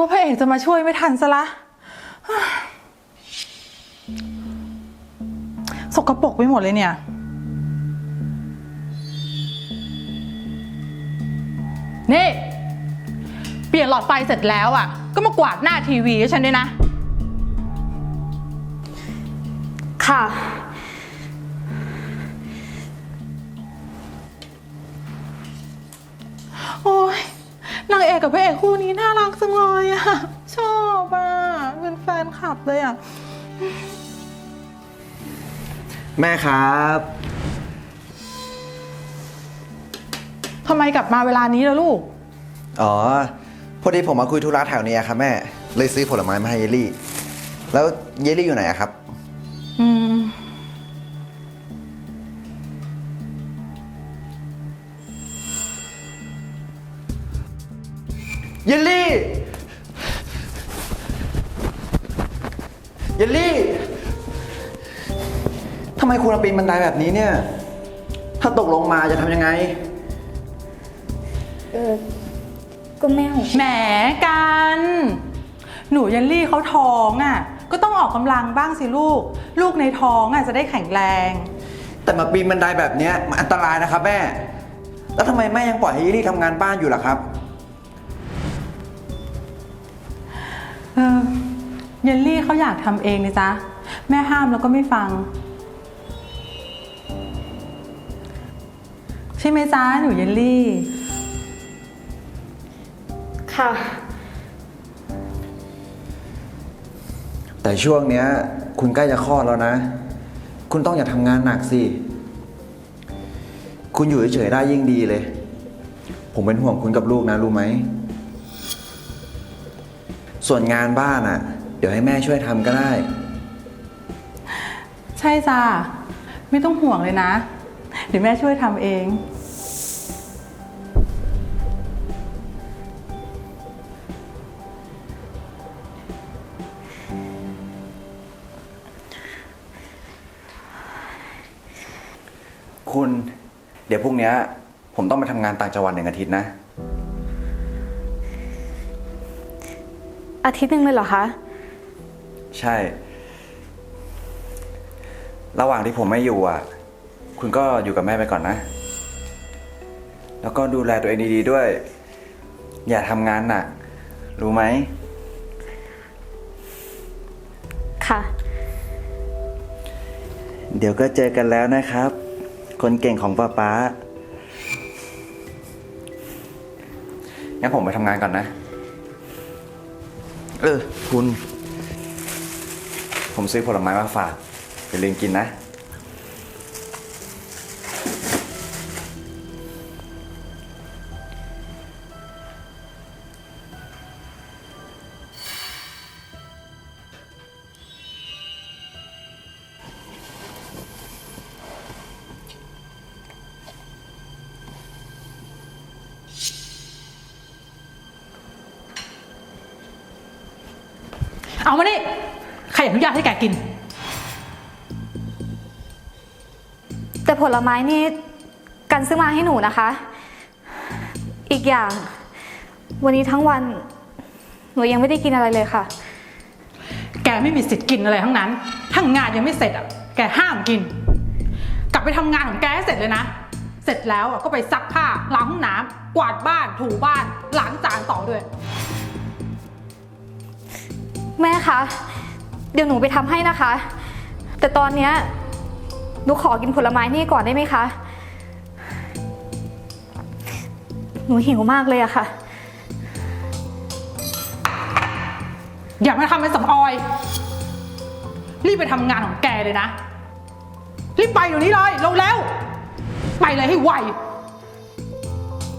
ว่าพระเอกจะมาช่วยไม่ทันซะละ สกปรกไปหมดเลยเนี่ย นี่ เปลี่ยนหลอดไฟเสร็จแล้วอะ ก็มากวาดหน้าทีวีให้ฉันด้วยนะ ค่ะ เอกกับพระเอกคู่นี้น่ารักจังเลยอะชอบอะเป็นแฟนคลับเลยอะแม่ครับ ทำไมกลับมาเวลานี้แล้วลูก อ๋อ พอดีผมมาคุยธุระแถวนี้อะครับแม่ เลยซื้อผลไม้มาให้เยลลี่ แล้วเยลลี่อยู่ไหนอะครับ อืม นบันไดแบบนี้เนี่ย ถ้าตกลงมาจะทำยังไง เออ ก็แม่ของแหมกัน หนูเยันลี่เขาท้องอะก็ต้องออกกำลังบ้างสิลูก ลูกในท้องอะจะได้แข็งแรง แต่มาปีนบันไดแบบเนี้ยมันอันตรายนะครับแม่ แล้วทำไมแม่ยังปล่อยให้เยลลี่ทำงานบ้านอยู่ล่ะครับ เออเยลลี่เขาอยากทำเองนะจ๊ะ แม่ห้ามแล้วก็ไม่ฟัง ใช่ไหมจ๊ะหนูเยลลี่ ค่ะ แต่ช่วงเนี้ย คุณใกล้จะคลอดแล้วนะ คุณต้องอย่าทำงานหนักสิ คุณอยู่เฉยๆได้ยิ่งดีเลย ผมเป็นห่วงคุณกับลูกนะรู้ไหม ส่วนงานบ้านอะ เดี๋ยวให้แม่ช่วยทำก็ได้ ใช่จ้ะไม่ต้องห่วงเลยนะ เดี๋ยวแม่ช่วยทำเอง คุณเดี๋ยวพรุ่งเนี้ยผมต้องไปทำงานต่างจังหวัดหนึ่งอาทิตย์นะ อาทิตย์หนึ่งเลยเหรอคะ ใช่ ระหว่างที่ผมไม่อยู่อะ คุณก็อยู่กับแม่ไปก่อนนะ แล้วก็ดูแลตัวเองดีๆด้วย อย่าทำงานหนัก รู้ไหม ค่ะ เดี๋ยวก็เจอกันแล้วนะครับ คนเก่งของป้าป๊า งั้นผมไปทำงานก่อนนะ เออ คุณ ผมซื้อผลไม้มาฝากอย่าลืมกินนะ เอามานี่ใครอนุญาตให้แกกิน แต่ผลไม้นี่กันซื้อมาให้หนูนะคะ อีกอย่าง วันนี้ทั้งวันหนูยังไม่ได้กินอะไรเลยค่ะ แกไม่มีสิทธิ์กินอะไรทั้งนั้น ทั้งงานยังไม่เสร็จอะ แกห้ามกิน กลับไปทำงานของแกให้เสร็จเลยนะ เสร็จแล้วอะก็ไปซักผ้าล้างห้องน้ำกวาดบ้านถูบ้านล้างจานต่อด้วย แม่คะ เดี๋ยวหนูไปทำให้นะคะ แต่ตอนเนี้ยหนูขอกินผลไม้นี่ก่อนได้ไหมคะ หนูหิวมากเลยอะค่ะ อย่ามาทำเป็นสำออย รีบไปทำงานของแกเลยนะ รีบไปอยู่นี้เลยเร็วไปเลยให้ไว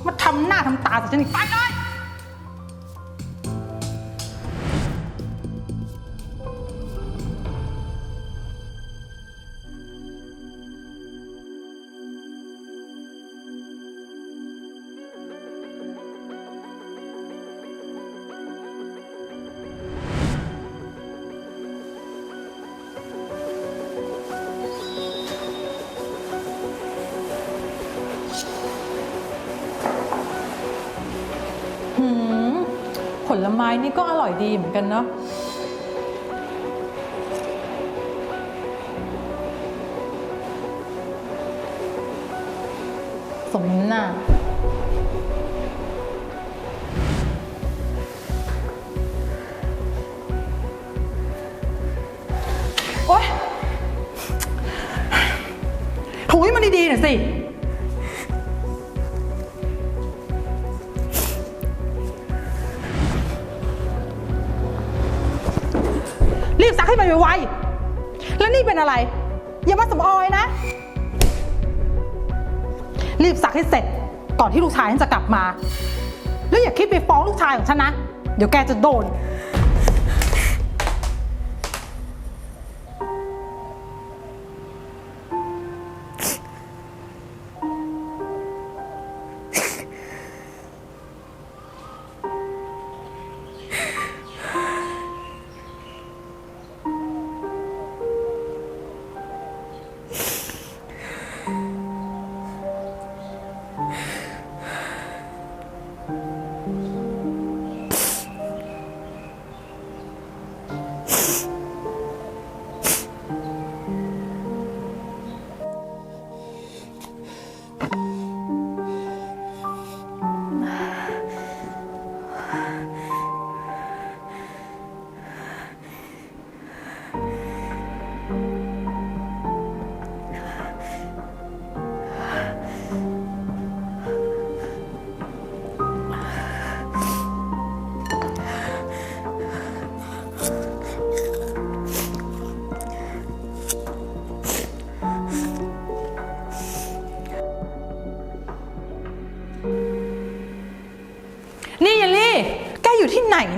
มาทำหน้าทำตาใส่ฉันอีกไปเลย ผลไม้นี่ก็อร่อยดีเหมือนกันเนาะสมน้ำหน้าโอ๊ยถูให้มันดีๆหน่อยสิ ให้มันไวๆแล้วนี่เป็นอะไร อย่ามาสำออยนะ รีบสักให้เสร็จก่อนที่ลูกชายฉันจะกลับมา แล้วอย่าคิดไปฟ้องลูกชายของฉันนะ เดี๋ยวแกจะโดน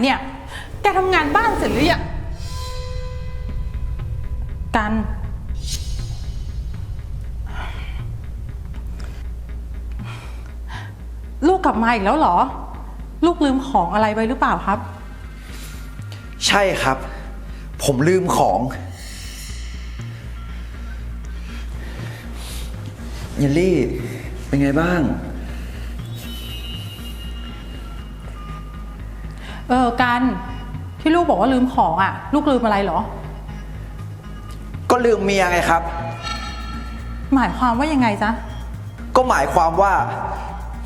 เนี่ย แกทำงานบ้านเสร็จหรือยัง กัน ลูกกลับมาอีกแล้วเหรอ ลูกลืมของอะไรไว้หรือเปล่าครับ ใช่ครับ ผมลืมของ เยลลี่ เป็นไงบ้าง เออกันที่ลูกบอกว่าลืมของอะ ลูกลืมอะไรเหรอ ก็ลืมเมียไงครับ หมายความว่ายังไงจ๊ะ ก็หมายความว่า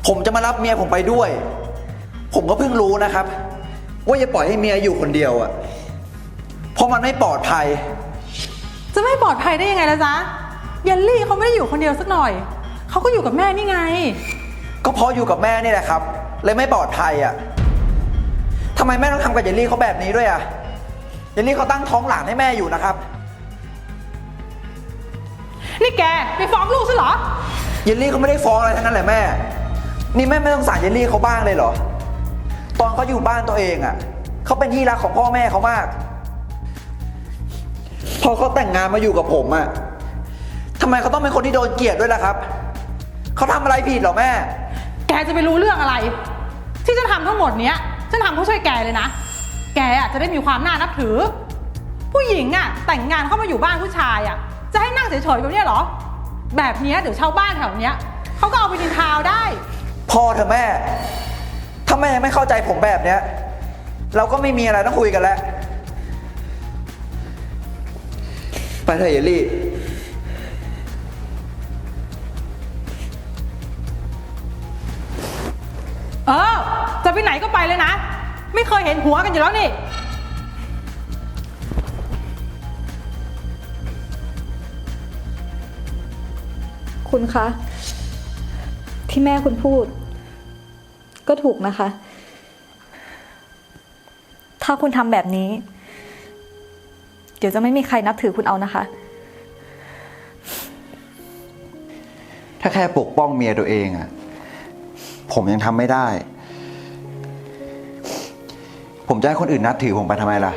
ผมจะมารับเมียผมไปด้วย ผมก็เพิ่งรู้นะครับ ว่าอย่าปล่อยให้เมียอยู่คนเดียวอะเพราะมันไม่ปลอดภัย จะไม่ปลอดภัยได้ยังไงล่ะจ๊ะเยลลี่เขาไม่ได้อยู่คนเดียวสักหน่อย เขาก็อยู่กับแม่นี่ไง ก็เพราะอยู่กับแม่นี่แหละครับ เลยไม่ปลอดภัยอะ ทำไมแม่ต้องทำกับเยลลี่เขาแบบนี้ด้วยอะเยลลี่เขาตั้งท้องหลานให้แม่อยู่นะครับ นี่แกไปฟ้องลูกใช่เหรอ เยลลี่เขาไม่ได้ฟ้องอะไรทั้งนั้นแหละแม่ นี่แม่ไม่ต้องสารเยลลี่เขาบ้างเลยเหรอ ตอนเขาอยู่บ้านตัวเองอะ่ะ เขาเป็นที่รักของพ่อแม่เขามาก พอเขาแต่งงานมาอยู่กับผมอะ่ะทำไมเขาต้องเป็นคนที่โดนเกลียดด้วยล่ะครับ เขาทำอะไรผิดเหรอแม่ แกจะไปรู้เรื่องอะไร ที่ฉันทำทั้งหมดเนี้ย ฉันทำเพื่อช่วยแกเลยนะ แกอะจะได้มีความน่านับถือ ผู้หญิงอะแต่งงานเข้ามาอยู่บ้านผู้ชายอะจะให้นั่งเฉยๆแบบเนี้ยเหรอ แบบเนี้ยเดี๋ยวชาวบ้านแถวเนี้ยเขาก็เอาไปดินทาวได้พ่อเธอะแม่ ถ้าแม่ยังไม่เข้าใจผมแบบเนี้ย เราก็ไม่มีอะไรต้องคุยกันแล้ว ไปเถอะเยลลี่ เออ จะไปไหนก็ไปเลยนะ ไม่เคยเห็นหัวกันอยู่แล้วนี่ คุณคะ ที่แม่คุณพูด ก็ถูกนะคะ ถ้าคุณทำแบบนี้ เดี๋ยวจะไม่มีใครนับถือคุณเอานะคะ ถ้าแค่ปกป้องเมียตัวเองอะ ผมยังทำไม่ได้ ผมจะให้คนอื่นนับถือผมไปทำไมล่ะ